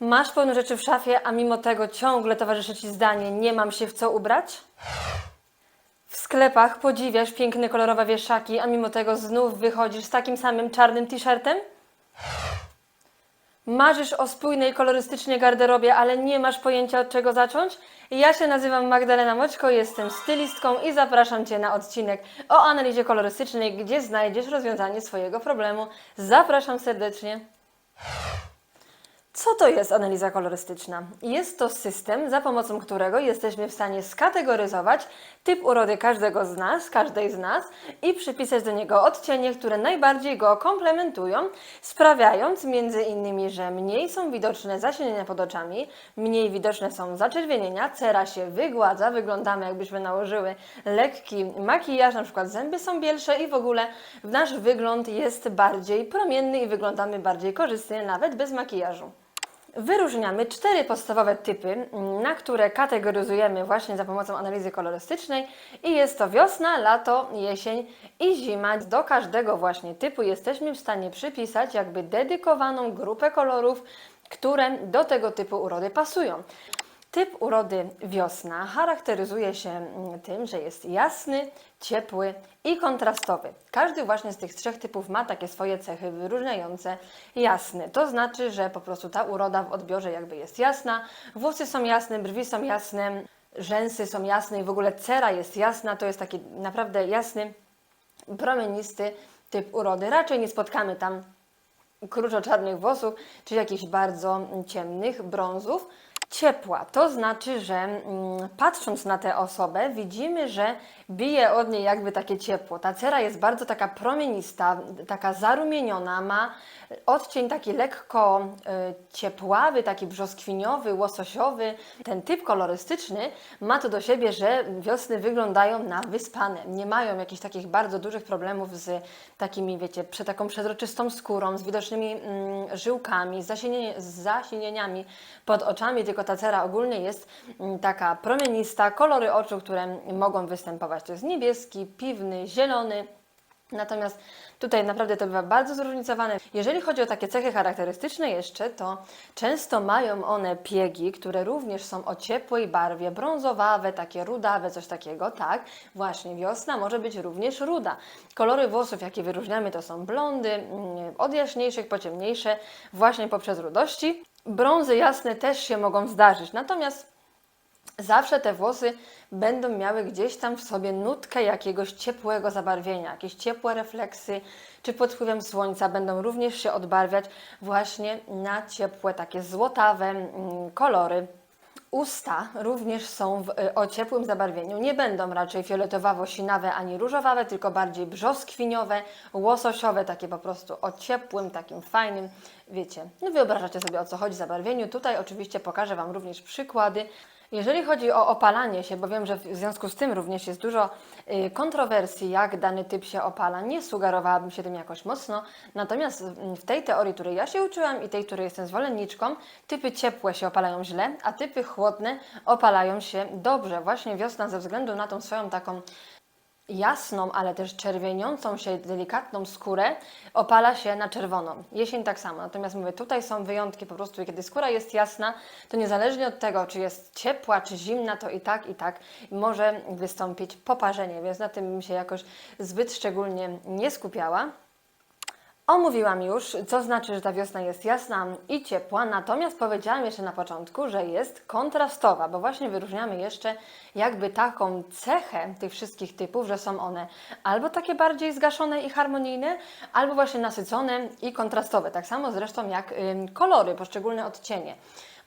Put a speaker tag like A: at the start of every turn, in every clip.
A: Masz pełno rzeczy w szafie, a mimo tego ciągle towarzyszy Ci zdanie nie mam się w co ubrać? W sklepach podziwiasz piękne kolorowe wieszaki, a mimo tego znów wychodzisz z takim samym czarnym t-shirtem? Marzysz o spójnej kolorystycznie garderobie, ale nie masz pojęcia od czego zacząć? Ja się nazywam Magdalena Moćko, jestem stylistką i zapraszam Cię na odcinek o analizie kolorystycznej, gdzie znajdziesz rozwiązanie swojego problemu. Zapraszam serdecznie. Co to jest analiza kolorystyczna? Jest to system, za pomocą którego jesteśmy w stanie skategoryzować typ urody każdego z nas, każdej z nas i przypisać do niego odcienie, które najbardziej go komplementują, sprawiając między innymi, że mniej są widoczne zacienienia pod oczami, mniej widoczne są zaczerwienienia, cera się wygładza, wyglądamy jakbyśmy nałożyły lekki makijaż, na przykład zęby są bielsze i w ogóle nasz wygląd jest bardziej promienny i wyglądamy bardziej korzystnie nawet bez makijażu. Wyróżniamy cztery podstawowe typy, na które kategoryzujemy właśnie za pomocą analizy kolorystycznej i jest to wiosna, lato, jesień i zima. Do każdego właśnie typu jesteśmy w stanie przypisać jakby dedykowaną grupę kolorów, które do tego typu urody pasują. Typ urody wiosna charakteryzuje się mm, tym, że jest jasny, ciepły i kontrastowy. Każdy właśnie z tych trzech typów ma takie swoje cechy wyróżniające jasny. To znaczy, że po prostu ta uroda w odbiorze jakby jest jasna, włosy są jasne, brwi są jasne, rzęsy są jasne i w ogóle cera jest jasna. To jest taki naprawdę jasny, promienisty typ urody. Raczej nie spotkamy tam kruczo-czarnych włosów, czy jakichś bardzo ciemnych brązów. Ciepła, to znaczy, że mm, patrząc na tę osobę, widzimy, że bije od niej jakby takie ciepło. Ta cera jest bardzo taka promienista, taka zarumieniona, ma odcień taki lekko y, ciepławy, taki brzoskwiniowy, łososiowy. Ten typ kolorystyczny ma to do siebie, że wiosny wyglądają na wyspane. Nie mają jakichś takich bardzo dużych problemów z takimi, wiecie, prze, taką przezroczystą skórą, z widocznymi mm, żyłkami, z, zasienie, z zasinieniami pod oczami, tylko ta cera ogólnie jest mm, taka promienista, kolory oczu, które mogą występować. To jest niebieski, piwny, zielony. Natomiast tutaj naprawdę to bywa bardzo zróżnicowane. Jeżeli chodzi o takie cechy charakterystyczne jeszcze, to często mają one piegi, które również są o ciepłej barwie, brązowawe, takie rudawe, coś takiego, tak? Właśnie wiosna może być również ruda. Kolory włosów, jakie wyróżniamy, to są blondy, mm, od jaśniejszych po ciemniejsze, właśnie poprzez rudości. Brązy jasne też się mogą zdarzyć, natomiast zawsze te włosy będą miały gdzieś tam w sobie nutkę jakiegoś ciepłego zabarwienia, jakieś ciepłe refleksy, czy pod wpływem słońca będą również się odbarwiać właśnie na ciepłe, takie złotawe mm, kolory. Usta również są w, y, o ciepłym zabarwieniu. Nie będą raczej fioletowawo-sinawe ani różowawe, tylko bardziej brzoskwiniowe, łososiowe, takie po prostu o ciepłym, takim fajnym, wiecie. No wyobrażacie sobie o co chodzi zabarwieniu. Tutaj oczywiście pokażę Wam również przykłady. Jeżeli chodzi o opalanie się, bo wiem, że w związku z tym również jest dużo y, kontrowersji, jak dany typ się opala, nie sugerowałabym się tym jakoś mocno. Natomiast w tej teorii, której ja się uczyłam i tej, której jestem zwolenniczką, typy ciepłe się opalają źle, a typy chłodne opalają się dobrze. Właśnie wiosna ze względu na tą swoją taką jasną, ale też czerwieniącą się delikatną skórę opala się na czerwono. Jesień tak samo. Natomiast mówię, tutaj są wyjątki po prostu, kiedy skóra jest jasna, to niezależnie od tego, czy jest ciepła, czy zimna, to i tak, i tak może wystąpić poparzenie, więc na tym bym się jakoś zbyt szczególnie nie skupiała. Omówiłam już, co znaczy, że ta wiosna jest jasna i ciepła, natomiast powiedziałam jeszcze na początku, że jest kontrastowa, bo właśnie wyróżniamy jeszcze jakby taką cechę tych wszystkich typów, że są one albo takie bardziej zgaszone i harmonijne, albo właśnie nasycone i kontrastowe. Tak samo zresztą jak kolory, poszczególne odcienie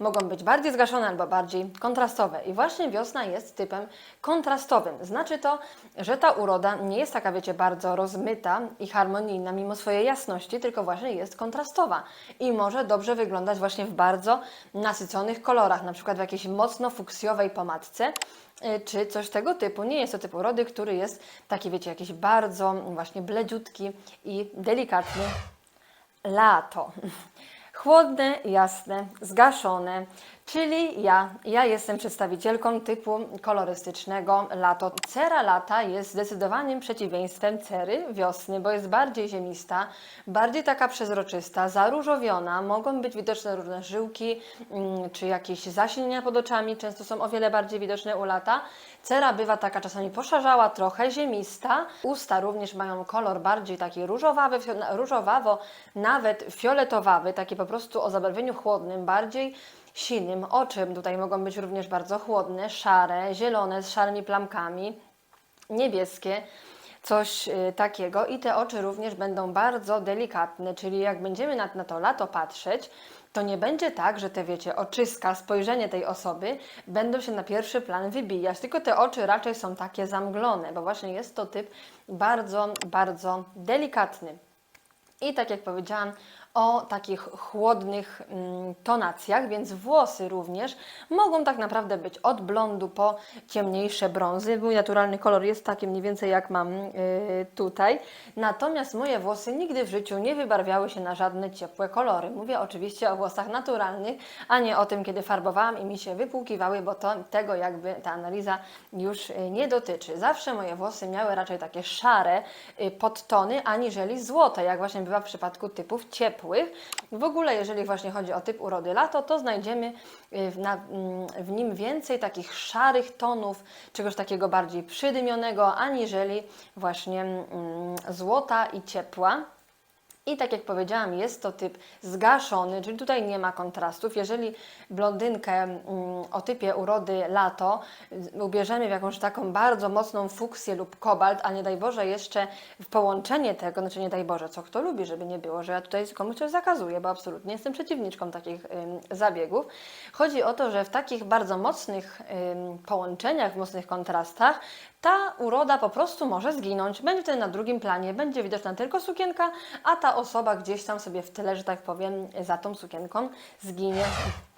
A: mogą być bardziej zgaszone albo bardziej kontrastowe. I właśnie wiosna jest typem kontrastowym. Znaczy to, że ta uroda nie jest taka, wiecie, bardzo rozmyta i harmonijna mimo swojej jasności, tylko właśnie jest kontrastowa i może dobrze wyglądać właśnie w bardzo nasyconych kolorach, na przykład w jakiejś mocno fuksjowej pomadce y, czy coś tego typu. Nie jest to typ urody, który jest taki, wiecie, jakiś bardzo właśnie bledziutki i delikatny. Lato. Chłodne, jasne, zgaszone, czyli ja. Ja jestem przedstawicielką typu kolorystycznego lato. Cera lata jest zdecydowanym przeciwieństwem cery wiosny, bo jest bardziej ziemista, bardziej taka przezroczysta, zaróżowiona. Mogą być widoczne różne żyłki mm, czy jakieś zasilenia pod oczami, często są o wiele bardziej widoczne u lata. Cera bywa taka czasami poszarzała, trochę ziemista. Usta również mają kolor bardziej taki różowawy, różowawo, nawet fioletowawy, taki po prostu o zabarwieniu chłodnym, bardziej sinym. Oczy tutaj mogą być również bardzo chłodne, szare, zielone z szarymi plamkami, niebieskie. Coś y, takiego i te oczy również będą bardzo delikatne, czyli jak będziemy na, na to lato patrzeć, to nie będzie tak, że te wiecie, oczyska, spojrzenie tej osoby będą się na pierwszy plan wybijać, tylko te oczy raczej są takie zamglone, bo właśnie jest to typ bardzo, bardzo delikatny. I tak jak powiedziałam, o takich chłodnych mm, tonacjach, więc włosy również mogą tak naprawdę być od blondu po ciemniejsze brązy. Mój naturalny kolor jest taki mniej więcej jak mam yy, tutaj. Natomiast moje włosy nigdy w życiu nie wybarwiały się na żadne ciepłe kolory. Mówię oczywiście o włosach naturalnych, a nie o tym, kiedy farbowałam i mi się wypłukiwały, bo to tego jakby ta analiza już yy, nie dotyczy. Zawsze moje włosy miały raczej takie szare yy, podtony, aniżeli złote, jak właśnie bywa w przypadku typów ciepłych. W ogóle, jeżeli właśnie chodzi o typ urody lato, to znajdziemy y, w, na, mm, w nim więcej takich szarych tonów, czegoś takiego bardziej przydymionego, aniżeli właśnie mm, złota i ciepła. I tak jak powiedziałam, jest to typ zgaszony, czyli tutaj nie ma kontrastów. Jeżeli blondynkę mm, o typie urody lato y, ubierzemy w jakąś taką bardzo mocną fuksję lub kobalt, a nie daj Boże jeszcze w połączenie tego, znaczy nie daj Boże, co kto lubi, żeby nie było, że ja tutaj komuś coś zakazuję, bo absolutnie jestem przeciwniczką takich zabiegów. Chodzi o to, że w takich bardzo mocnych połączeniach, w mocnych kontrastach ta uroda po prostu może zginąć. Będzie wtedy na drugim planie, będzie widoczna tylko sukienka, a ta osoba gdzieś tam sobie w tyle, że tak powiem, za tą sukienką zginie.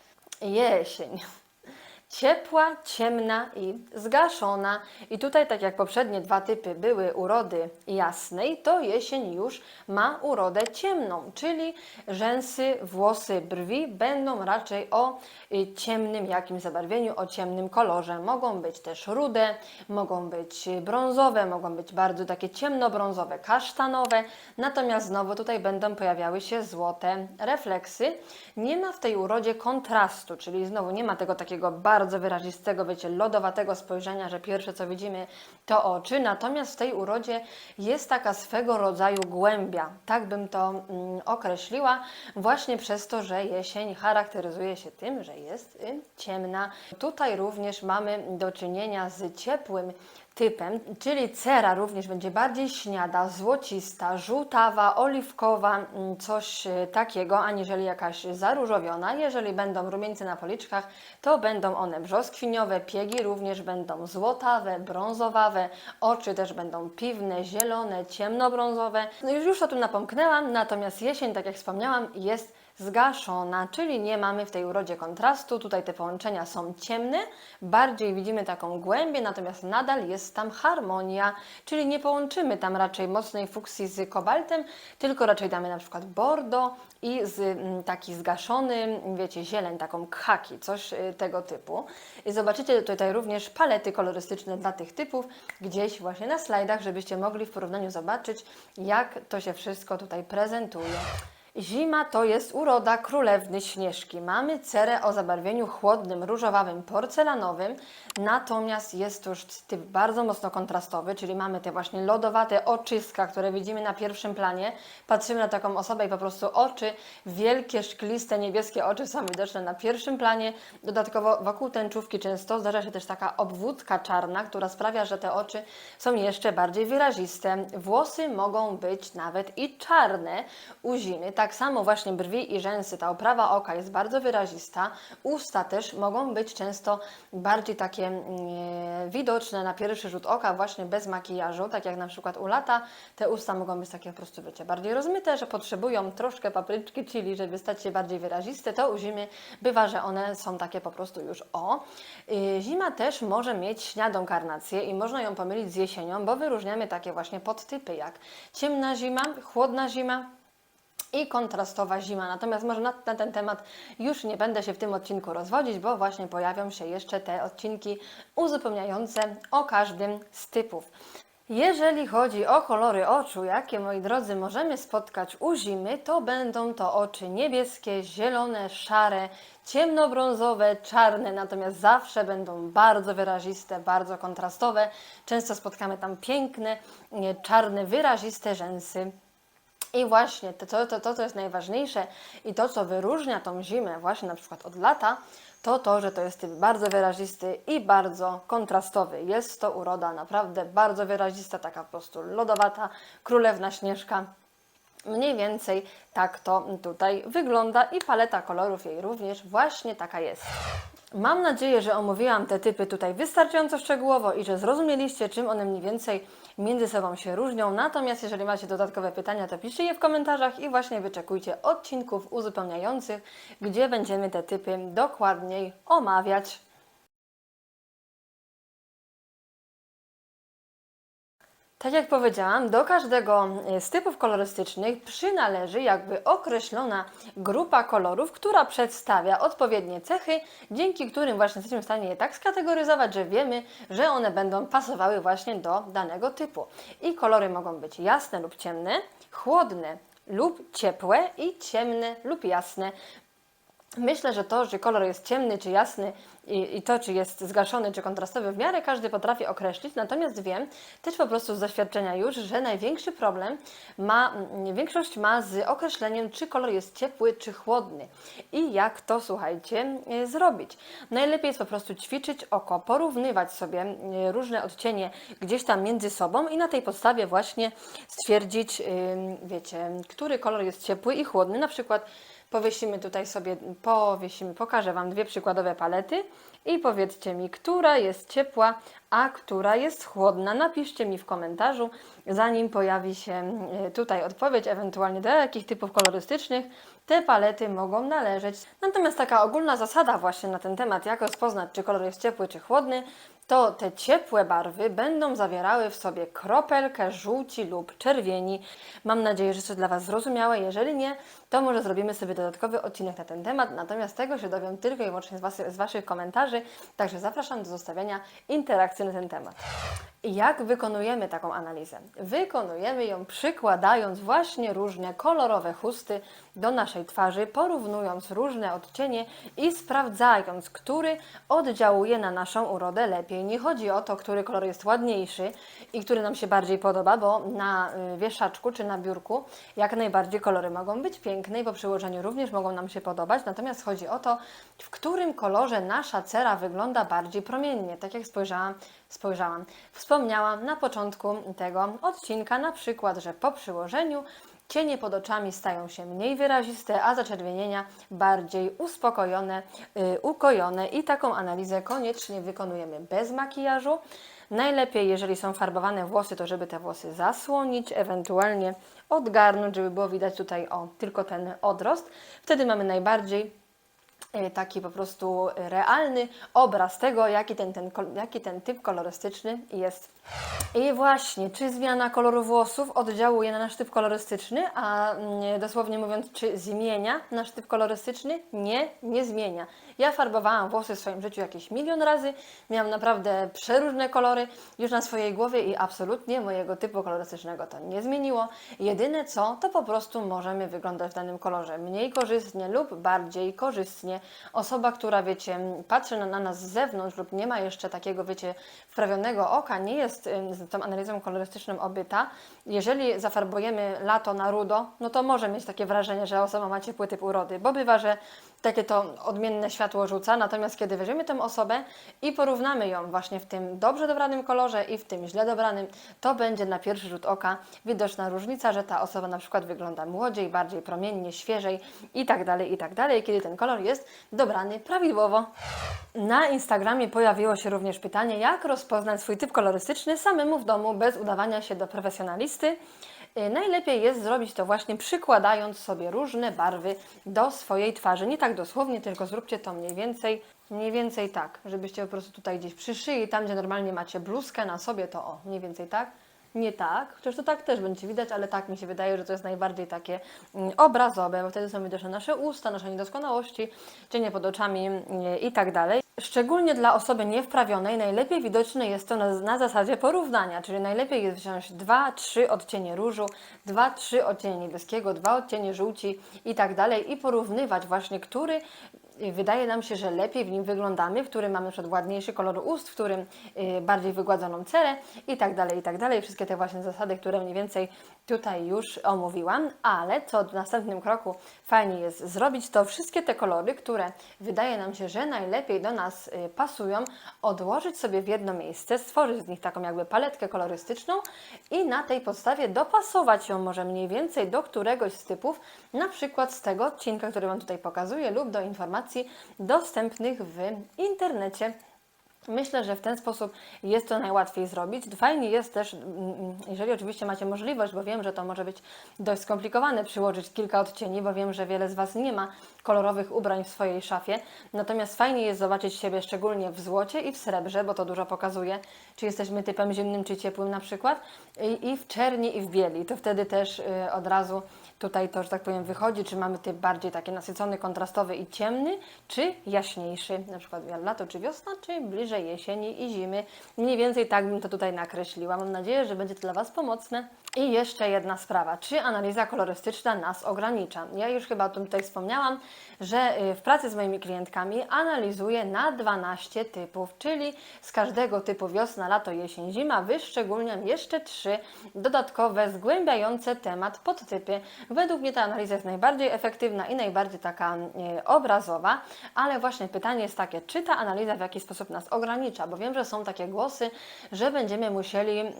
A: Jesień. Ciepła, ciemna i zgaszona. I tutaj, tak jak poprzednie dwa typy były urody jasnej, to jesień już ma urodę ciemną, czyli rzęsy, włosy, brwi będą raczej o y, ciemnym jakimś zabarwieniu, o ciemnym kolorze. Mogą być też rude, mogą być brązowe, mogą być bardzo takie ciemnobrązowe, kasztanowe. Natomiast znowu tutaj będą pojawiały się złote refleksy. Nie ma w tej urodzie kontrastu, czyli znowu nie ma tego takiego bardzo wyrazistego, wiecie, lodowatego spojrzenia, że pierwsze co widzimy to oczy. Natomiast w tej urodzie jest taka swego rodzaju głębia, tak bym to mm, określiła, właśnie przez to, że jesień charakteryzuje się tym, że jest y, ciemna. Tutaj również mamy do czynienia z ciepłym typem, czyli cera również będzie bardziej śniada, złocista, żółtawa, oliwkowa, mm, coś e, takiego, aniżeli jakaś zaróżowiona. Jeżeli będą rumieńce na policzkach, to będą one brzoskwiniowe, piegi również będą złotawe, brązowawe, oczy też będą piwne, zielone, ciemnobrązowe. No już o tym napomknęłam, natomiast jesień, tak jak wspomniałam, jest zgaszona, czyli nie mamy w tej urodzie kontrastu. Tutaj te połączenia są ciemne, bardziej widzimy taką głębię, natomiast nadal jest tam harmonia, czyli nie połączymy tam raczej mocnej fuksji z kobaltem, tylko raczej damy na przykład bordo i z mm, taki zgaszony, wiecie, zieleń, taką khaki, coś y, tego typu. I zobaczycie tutaj również palety kolorystyczne dla tych typów, gdzieś właśnie na slajdach, żebyście mogli w porównaniu zobaczyć, jak to się wszystko tutaj prezentuje. Zima to jest uroda królewny Śnieżki. Mamy cerę o zabarwieniu chłodnym, różowawym, porcelanowym, natomiast jest to już typ bardzo mocno kontrastowy, czyli mamy te właśnie lodowate oczyska, które widzimy na pierwszym planie. Patrzymy na taką osobę i po prostu oczy, wielkie, szkliste, niebieskie oczy są widoczne na pierwszym planie. Dodatkowo wokół tęczówki często zdarza się też taka obwódka czarna, która sprawia, że te oczy są jeszcze bardziej wyraziste. Włosy mogą być nawet i czarne u zimy, tak samo właśnie brwi i rzęsy, ta oprawa oka jest bardzo wyrazista. Usta też mogą być często bardziej takie mm, widoczne na pierwszy rzut oka, właśnie bez makijażu, tak jak na przykład u lata. Te usta mogą być takie po prostu, wiecie, bardziej rozmyte, że potrzebują troszkę papryczki chili, żeby stać się bardziej wyraziste. To u zimy bywa, że one są takie po prostu już o. Y, Zima też może mieć śniadą karnację i można ją pomylić z jesienią, bo wyróżniamy takie właśnie podtypy jak ciemna zima, chłodna zima, i kontrastowa zima. Natomiast może na, na ten temat już nie będę się w tym odcinku rozwodzić, bo właśnie pojawią się jeszcze te odcinki uzupełniające o każdym z typów. Jeżeli chodzi o kolory oczu, jakie moi drodzy możemy spotkać u zimy, to będą to oczy niebieskie, zielone, szare, ciemnobrązowe, czarne, natomiast zawsze będą bardzo wyraziste, bardzo kontrastowe. Często spotkamy tam piękne, czarne, wyraziste rzęsy. I właśnie to, to, to, to jest najważniejsze i to, co wyróżnia tą zimę właśnie na przykład od lata, to to, że to jest typ bardzo wyrazisty i bardzo kontrastowy. Jest to uroda naprawdę bardzo wyrazista, taka po prostu lodowata, królewna Śnieżka. Mniej więcej tak to tutaj wygląda i paleta kolorów jej również właśnie taka jest. Mam nadzieję, że omówiłam te typy tutaj wystarczająco szczegółowo i że zrozumieliście, czym one mniej więcej między sobą się różnią. Natomiast jeżeli macie dodatkowe pytania, to piszcie je w komentarzach i właśnie wyczekujcie odcinków uzupełniających, gdzie będziemy te typy dokładniej omawiać. Tak jak powiedziałam, do każdego e, z typów kolorystycznych przynależy jakby określona grupa kolorów, która przedstawia odpowiednie cechy, dzięki którym właśnie jesteśmy w stanie je tak skategoryzować, że wiemy, że one będą pasowały właśnie do danego typu. I kolory mogą być jasne lub ciemne, chłodne lub ciepłe i ciemne lub jasne. Myślę, że to, że kolor jest ciemny czy jasny i, i, to, czy jest zgaszony czy kontrastowy, w miarę każdy potrafi określić. Natomiast wiem też po prostu z doświadczenia już, że największy problem ma, mm, większość ma z określeniem, czy kolor jest ciepły czy chłodny i jak to, słuchajcie, y, zrobić. Najlepiej jest po prostu ćwiczyć oko, porównywać sobie y, różne odcienie gdzieś tam między sobą i na tej podstawie właśnie stwierdzić, wiecie, który kolor jest ciepły i chłodny. Na przykład Powiesimy tutaj sobie, powiesimy, pokażę Wam dwie przykładowe palety i powiedzcie mi, która jest ciepła, a która jest chłodna. Napiszcie mi w komentarzu, zanim pojawi się e, tutaj odpowiedź, ewentualnie do jakich typów kolorystycznych te palety mogą należeć. Natomiast taka ogólna zasada właśnie na ten temat, jak rozpoznać, czy kolor jest ciepły, czy chłodny, to te ciepłe barwy będą zawierały w sobie kropelkę żółci lub czerwieni. Mam nadzieję, że to dla Was zrozumiałe. Jeżeli nie, to może zrobimy sobie dodatkowy odcinek na ten temat. Natomiast tego się dowiem tylko i wyłącznie z, was, z Waszych komentarzy, także zapraszam do zostawiania interakcji na ten temat. Jak wykonujemy taką analizę? Wykonujemy ją przykładając właśnie różne kolorowe chusty do naszej twarzy, porównując różne odcienie i sprawdzając, który oddziałuje na naszą urodę lepiej. Nie chodzi o to, który kolor jest ładniejszy i który nam się bardziej podoba, bo na y, wieszaczku czy na biurku jak najbardziej kolory mogą być piękne i po przyłożeniu również mogą nam się podobać. Natomiast chodzi o to, w którym kolorze nasza cera wygląda bardziej promiennie. Tak jak spojrzałam, spojrzałam. Wspomniałam na początku tego odcinka na przykład, że po przyłożeniu cienie pod oczami stają się mniej wyraziste, a zaczerwienienia bardziej uspokojone, yy, ukojone i taką analizę koniecznie wykonujemy bez makijażu. Najlepiej, jeżeli są farbowane włosy, to żeby te włosy zasłonić, ewentualnie odgarnąć, żeby było widać tutaj o tylko ten odrost. Wtedy mamy najbardziej taki po prostu realny obraz tego, jaki ten, ten, jaki ten typ kolorystyczny jest. I właśnie, czy zmiana koloru włosów oddziałuje na nasz typ kolorystyczny, a mm, dosłownie mówiąc, czy zmienia nasz typ kolorystyczny? Nie, nie zmienia. Ja farbowałam włosy w swoim życiu jakieś milion razy, miałam naprawdę przeróżne kolory już na swojej głowie i absolutnie mojego typu kolorystycznego to nie zmieniło. Jedyne co, to po prostu możemy wyglądać w danym kolorze mniej korzystnie lub bardziej korzystnie. Osoba, która wiecie, patrzy na, na nas z zewnątrz lub nie ma jeszcze takiego, wiecie, wprawionego oka, nie jest z tą analizą kolorystyczną obyta. Jeżeli zafarbujemy lato na rudo, no to może mieć takie wrażenie, że osoba ma ciepły typ urody, bo bywa, że takie to odmienne światło rzuca, natomiast kiedy weźmiemy tę osobę i porównamy ją właśnie w tym dobrze dobranym kolorze i w tym źle dobranym, to będzie na pierwszy rzut oka widoczna różnica, że ta osoba na przykład wygląda młodziej, bardziej promiennie, świeżej i tak dalej, i tak dalej, kiedy ten kolor jest dobrany prawidłowo. Na Instagramie pojawiło się również pytanie, jak rozpoznać swój typ kolorystyczny samemu w domu, bez udawania się do profesjonalisty. Y, najlepiej jest zrobić to właśnie przykładając sobie różne barwy do swojej twarzy. Nie tak dosłownie, tylko zróbcie to mniej więcej, mniej więcej tak, żebyście po prostu tutaj gdzieś przy szyi, tam gdzie normalnie macie bluzkę na sobie, to o, mniej więcej tak. nie tak, chociaż to tak też będzie widać, ale tak mi się wydaje, że to jest najbardziej takie mm, obrazowe, bo wtedy są widoczne nasze usta, nasze niedoskonałości, cienie pod oczami mm, i tak dalej. Szczególnie dla osoby niewprawionej najlepiej widoczne jest to na, na zasadzie porównania, czyli najlepiej jest wziąć dwa, trzy odcienie różu, dwa, trzy odcienie niebieskiego, dwa odcienie żółci i tak dalej i porównywać właśnie, który y, wydaje nam się, że lepiej w nim wyglądamy, w którym mamy przykład ładniejszy kolor ust, w którym y, bardziej wygładzoną cerę i tak dalej, i tak dalej. Wszystkie te właśnie zasady, które mniej więcej tutaj już omówiłam, ale co w następnym kroku fajnie jest zrobić, to wszystkie te kolory, które wydaje nam się, że najlepiej do nas y, pasują, odłożyć sobie w jedno miejsce, stworzyć z nich taką jakby paletkę kolorystyczną i na tej podstawie dopasować ją może mniej więcej do któregoś z typów, na przykład z tego odcinka, który Wam tutaj pokazuję lub do informacji dostępnych w internecie. Myślę, że w ten sposób jest to najłatwiej zrobić. Fajnie jest też, mm, mm, jeżeli oczywiście macie możliwość, bo wiem, że to może być dość skomplikowane, przyłożyć kilka odcieni, bo wiem, że wiele z Was nie ma kolorowych ubrań w swojej szafie. Natomiast fajnie jest zobaczyć siebie szczególnie w złocie i w srebrze, bo to dużo pokazuje, czy jesteśmy typem zimnym czy ciepłym na przykład, i, w czerni i w bieli. To wtedy też y, od razu tutaj to, że tak powiem, wychodzi, czy mamy typ bardziej taki nasycony, kontrastowy i ciemny, czy jaśniejszy, na przykład lato czy wiosna, czy bliżej jesieni i zimy. Mniej więcej tak bym to tutaj nakreśliła. Mam nadzieję, że będzie to dla Was pomocne. I jeszcze jedna sprawa. Czy analiza kolorystyczna nas ogranicza? Ja już chyba o tym tutaj wspomniałam, że y, w pracy z moimi klientkami analizuję na 12 typów, czyli z każdego typu wiosna, lato, jesień, zima wyszczególniam jeszcze trzy dodatkowe, zgłębiające temat podtypy. Według mnie ta analiza jest najbardziej efektywna i najbardziej taka y, obrazowa, ale właśnie pytanie jest takie, czy ta analiza w jakiś sposób nas ogranicza, bo wiem, że są takie głosy, że będziemy musieli, y,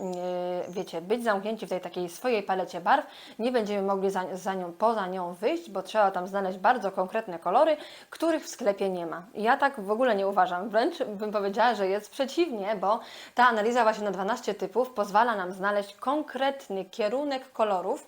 A: wiecie, być zamknięci w tej takiej swojej palecie barw, nie będziemy mogli za, za nią, poza nią wyjść, bo trzeba tam znaleźć bardzo konkretne kolory, których w sklepie nie ma. Ja tak w ogóle nie uważam, wręcz bym powiedziała, że jest przeciwnie, bo ta analiza właśnie na 12 typów pozwala nam znaleźć konkretny kierunek kolorów,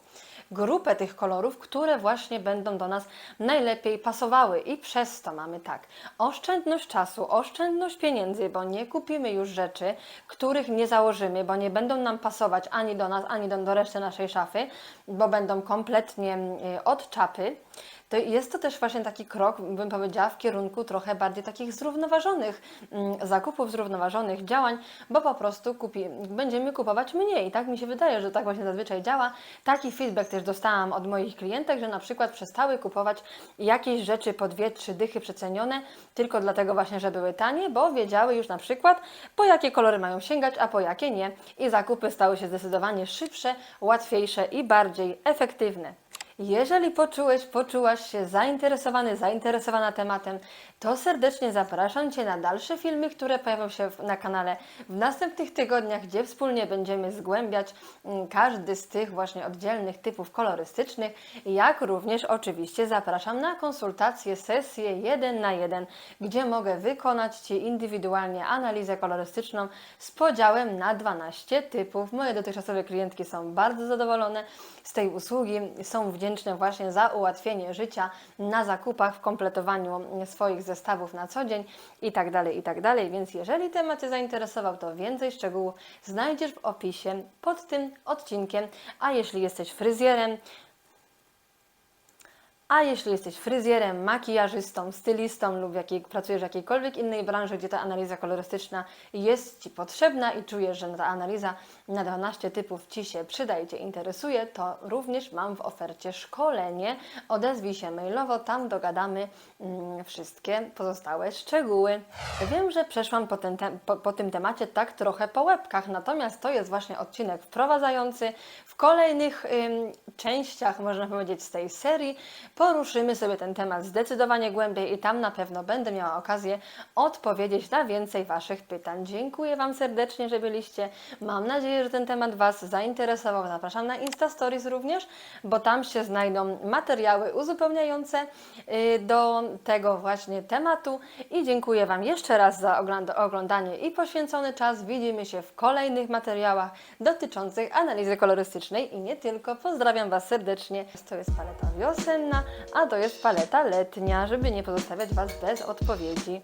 A: grupę tych kolorów, które właśnie będą do nas najlepiej pasowały. I przez to mamy tak, oszczędność czasu, oszczędność pieniędzy, bo nie kupimy już rzeczy, których nie założymy, bo nie będą nam pasować ani do nas, ani do, do reszty naszej szafy, bo będą kompletnie y, od czapy to jest to też właśnie taki krok, bym powiedziała, w kierunku trochę bardziej takich zrównoważonych mm, zakupów, zrównoważonych działań, bo po prostu kupi, będziemy kupować mniej. Tak mi się wydaje, że tak właśnie zazwyczaj działa. Taki feedback też dostałam od moich klientek, że na przykład przestały kupować jakieś rzeczy po dwie, trzy dychy przecenione, tylko dlatego właśnie, że były tanie, bo wiedziały już na przykład, po jakie kolory mają sięgać, a po jakie nie. I zakupy stały się zdecydowanie szybsze, łatwiejsze i bardziej efektywne. Jeżeli poczułeś, poczułaś się zainteresowany, zainteresowana tematem, to serdecznie zapraszam Cię na dalsze filmy, które pojawią się na kanale w następnych tygodniach, gdzie wspólnie będziemy zgłębiać mm, każdy z tych właśnie oddzielnych typów kolorystycznych, jak również oczywiście zapraszam na konsultację, sesję 1 na 1, gdzie mogę wykonać Ci indywidualnie analizę kolorystyczną z podziałem na 12 typów. Moje dotychczasowe klientki są bardzo zadowolone z tej usługi, są wdzięczne właśnie za ułatwienie życia na zakupach, w kompletowaniu swoich zestawów na co dzień i tak dalej, i tak. Więc jeżeli temat Cię zainteresował, to więcej szczegółów znajdziesz w opisie pod tym odcinkiem. A jeśli jesteś fryzjerem, a jeśli jesteś fryzjerem, makijażystą, stylistą lub jakiej, pracujesz w jakiejkolwiek innej branży, gdzie ta analiza kolorystyczna jest Ci potrzebna i czujesz, że ta analiza na 12 typów Ci się przyda i Cię interesuje, to również mam w ofercie szkolenie. Odezwij się mailowo, tam dogadamy mm, wszystkie pozostałe szczegóły. Wiem, że przeszłam po, ten te, po, po tym temacie tak trochę po łebkach, natomiast to jest właśnie odcinek wprowadzający. W kolejnych ym, częściach, można powiedzieć, z tej serii poruszymy sobie ten temat zdecydowanie głębiej i tam na pewno będę miała okazję odpowiedzieć na więcej Waszych pytań. Dziękuję Wam serdecznie, że byliście. Mam nadzieję, że ten temat Was zainteresował. Zapraszam na Insta Stories również, bo tam się znajdą materiały uzupełniające y, do tego właśnie tematu i dziękuję Wam jeszcze raz za ogląd- oglądanie i poświęcony czas. Widzimy się w kolejnych materiałach dotyczących analizy kolorystycznej i nie tylko. Pozdrawiam Was serdecznie. To jest paleta wiosenna, a to jest paleta letnia, żeby nie pozostawiać Was bez odpowiedzi.